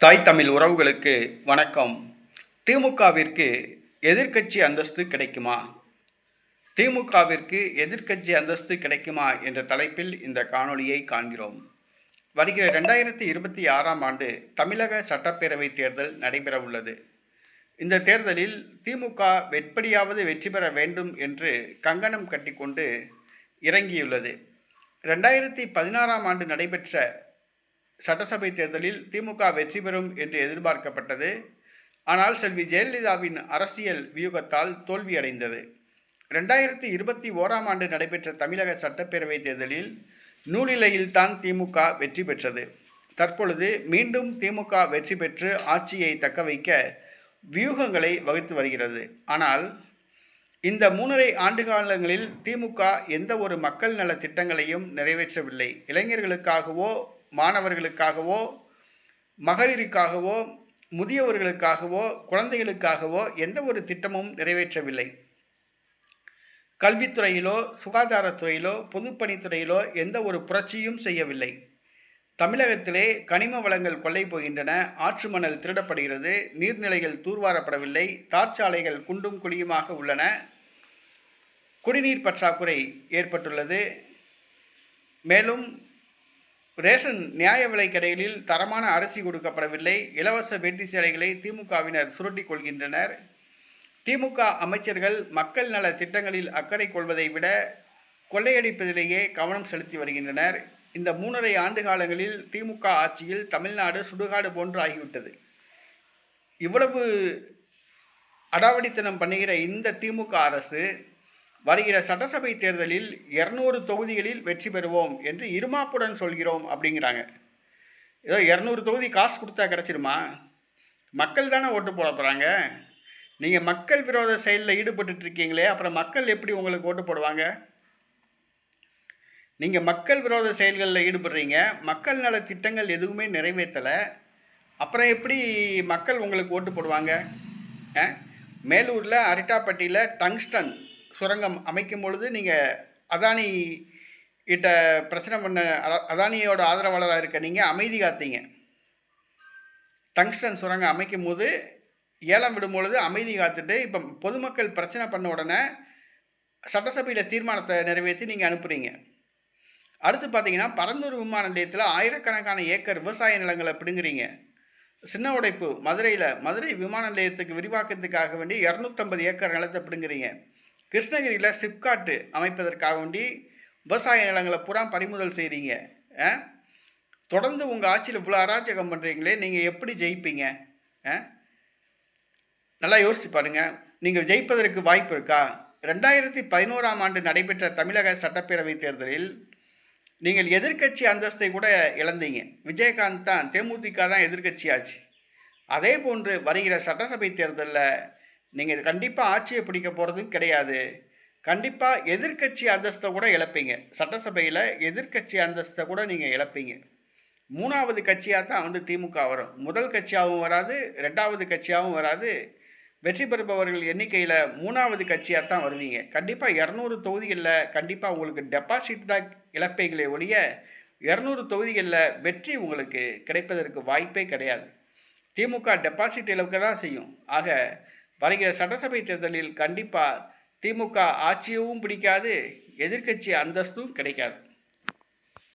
தாய் தமிழ் உறவுகளுக்கு வணக்கம். திமுகவிற்கு எதிர்க்கட்சி அந்தஸ்து கிடைக்குமா? திமுகவிற்கு எதிர்க்கட்சி அந்தஸ்து கிடைக்குமா என்ற தலைப்பில் இந்த காணொளியை காண்கிறோம். வருகிற ரெண்டாயிரத்தி இருபத்தி ஆறாம் ஆண்டு தமிழக சட்டப்பேரவை தேர்தல் நடைபெற உள்ளது இந்த தேர்தலில் திமுக வெட்படியாவது வெற்றி பெற வேண்டும் என்று கங்கணம் கட்டிக்கொண்டு இறங்கியுள்ளது. ரெண்டாயிரத்தி பதினாறாம் ஆண்டு நடைபெற்ற சட்டசபை தேர்தலில் திமுக வெற்றி பெறும் என்று எதிர்பார்க்கப்பட்டது. ஆனால் செல்வி ஜெயலலிதாவின் அரசியல் வியூகத்தால் தோல்வியடைந்தது. ரெண்டாயிரத்தி இருபத்தி ஓராம் ஆண்டு நடைபெற்ற தமிழக சட்டப்பேரவை தேர்தலில் நூலிலையில்தான் திமுக வெற்றி பெற்றது. தற்பொழுது மீண்டும் திமுக வெற்றி பெற்று ஆட்சியை தக்க வைக்க வியூகங்களை வகுத்து வருகிறது. ஆனால் இந்த மூணரை ஆண்டு காலங்களில் திமுக எந்த ஒரு மக்கள் நல திட்டங்களையும் நிறைவேற்றவில்லை. இளைஞர்களுக்காகவோ மாணவர்களுக்காகவோ மகளிருக்காகவோ முதியவர்களுக்காகவோ குழந்தைகளுக்காகவோ எந்த ஒரு திட்டமும் நிறைவேற்றவில்லை. கல்வித்துறையிலோ சுகாதாரத்துறையிலோ பொதுப்பணித்துறையிலோ எந்த ஒரு புரட்சியும் செய்யவில்லை. தமிழகத்திலே கனிம வளங்கள் கொள்ளை போகின்றன ஆற்று மணல் திருடப்படுகிறது நீர்நிலைகள் தூர்வாரப்படவில்லை தார்ச்சாலைகள் குண்டும் குழியுமாக உள்ளன. குடிநீர் பற்றாக்குறை ஏற்பட்டுள்ளது. மேலும் ரேஷன் நியாய விலை கடைகளில் தரமான அரிசி கொடுக்கப்படவில்லை. இலவச வேட்டி சேலைகளை திமுகவினர் சுருட்டிக் கொள்கின்றனர். திமுக அமைச்சர்கள் மக்கள் நல திட்டங்களில் அக்கறை கொள்வதை விட கொள்ளையடிப்பதிலேயே கவனம் செலுத்தி வருகின்றனர். இந்த மூணரை ஆண்டு காலங்களில் திமுக ஆட்சியில் தமிழ்நாடு சுடுகாடு போன்று ஆகிவிட்டது. இவ்வளவு அடாவடித்தனம் பண்ணுகிற இந்த திமுக அரசு வருகிற சட்டசபை தேர்தலில் இரநூறு தொகுதிகளில் வெற்றி பெறுவோம் என்று இருமாப்புடன் சொல்கிறோம் அப்படிங்கிறாங்க. ஏதோ இரநூறு தொகுதி காசு கொடுத்தா கிடச்சிருமா? மக்கள் தானே ஓட்டு போட போகிறாங்க நீங்கள் மக்கள் விரோத செயலில் ஈடுபட்டுட்ருக்கீங்களே அப்புறம் மக்கள் எப்படி உங்களுக்கு ஓட்டு போடுவாங்க? நீங்கள் மக்கள் விரோத செயல்களில் ஈடுபடுறீங்க மக்கள் நல திட்டங்கள் எதுவுமே நிறைவேற்றலை அப்புறம் எப்படி மக்கள் உங்களுக்கு ஓட்டு போடுவாங்க? மேலூரில் அரிட்டாப்பட்டியில் டங்ஸ்டன் சுரங்கம் அமைக்கும் பொழுது நீங்கள் அதானி கிட்ட பிரச்சனை பண்ண அதானியோட ஆதரவாளராக இருக்க நீங்கள் அமைதி காத்தீங்க. டங்ஸ்டன் சுரங்கம் அமைக்கும் போது ஏலம் விடும் பொழுது அமைதி காத்துட்டு இப்போ பொதுமக்கள் பிரச்சனை பண்ண உடனே சட்டசபையில் தீர்மானத்தை நிறைவேற்றி நீங்கள் அனுப்புகிறீங்க அடுத்து பார்த்தீங்கன்னா பரந்தூர் விமான நிலையத்தில் ஆயிரக்கணக்கான ஏக்கர் விவசாய நிலங்களை பிடுங்குறீங்க. சின்ன உடைப்பு மதுரையில் மதுரை விமான நிலையத்துக்கு விரிவாக்கத்துக்காக வேண்டி இரநூத்தம்பது ஏக்கர் நிலத்தை பிடுங்குறீங்க. கிருஷ்ணகிரியில் சிப்காட்டு அமைப்பதற்காக வேண்டி விவசாய நிலங்களை பூரா பறிமுதல் செய்கிறீங்க தொடர்ந்து உங்கள் ஆட்சியில் இவ்வளோ அராஜகம் பண்ணுறீங்களே நீங்கள் எப்படி ஜெயிப்பீங்க? நல்லா யோசிச்சு பாருங்கள் நீங்கள் ஜெயிப்பதற்கு வாய்ப்பு இருக்கா? ரெண்டாயிரத்தி பதினோராம் ஆண்டு நடைபெற்ற தமிழக சட்டப்பேரவை தேர்தலில் நீங்கள் எதிர்கட்சி அந்தஸ்தை கூட இழந்தீங்க. விஜயகாந்த் தான் தேமுதிக தான் எதிர்கட்சியாச்சு அதே போன்று வருகிற சட்டசபை தேர்தலில் நீங்கள் கண்டிப்பாக ஆட்சியை பிடிக்க போகிறதும் கிடையாது. கண்டிப்பாக எதிர்கட்சி அந்தஸ்தை கூட இழப்பீங்க. சட்டசபையில் எதிர்கட்சி அந்தஸ்தை கூட நீங்கள் இழப்பீங்க. மூணாவது கட்சியாக தான் வந்து திமுக வரும். முதல் கட்சியாகவும் வராது ரெண்டாவது கட்சியாகவும் வராது. வெற்றி பெறுபவர்கள் எண்ணிக்கையில் மூணாவது கட்சியாக தான் வருவீங்க. கண்டிப்பாக இரநூறு தொகுதிகளில் கண்டிப்பாக உங்களுக்கு டெபாசிட் தான் இழப்பீங்களே ஒழிய இரநூறு தொகுதிகளில் வெற்றி உங்களுக்கு கிடைப்பதற்கு வாய்ப்பே கிடையாது. திமுக டெபாசிட் இழக்க தான் செய்யும். ஆக வருகிற சட்டசபை தேர்தலில் கண்டிப்பாக திமுக ஆட்சியவும் பிடிக்காது எதிர்கட்சி அந்தஸ்தும் கிடைக்காது.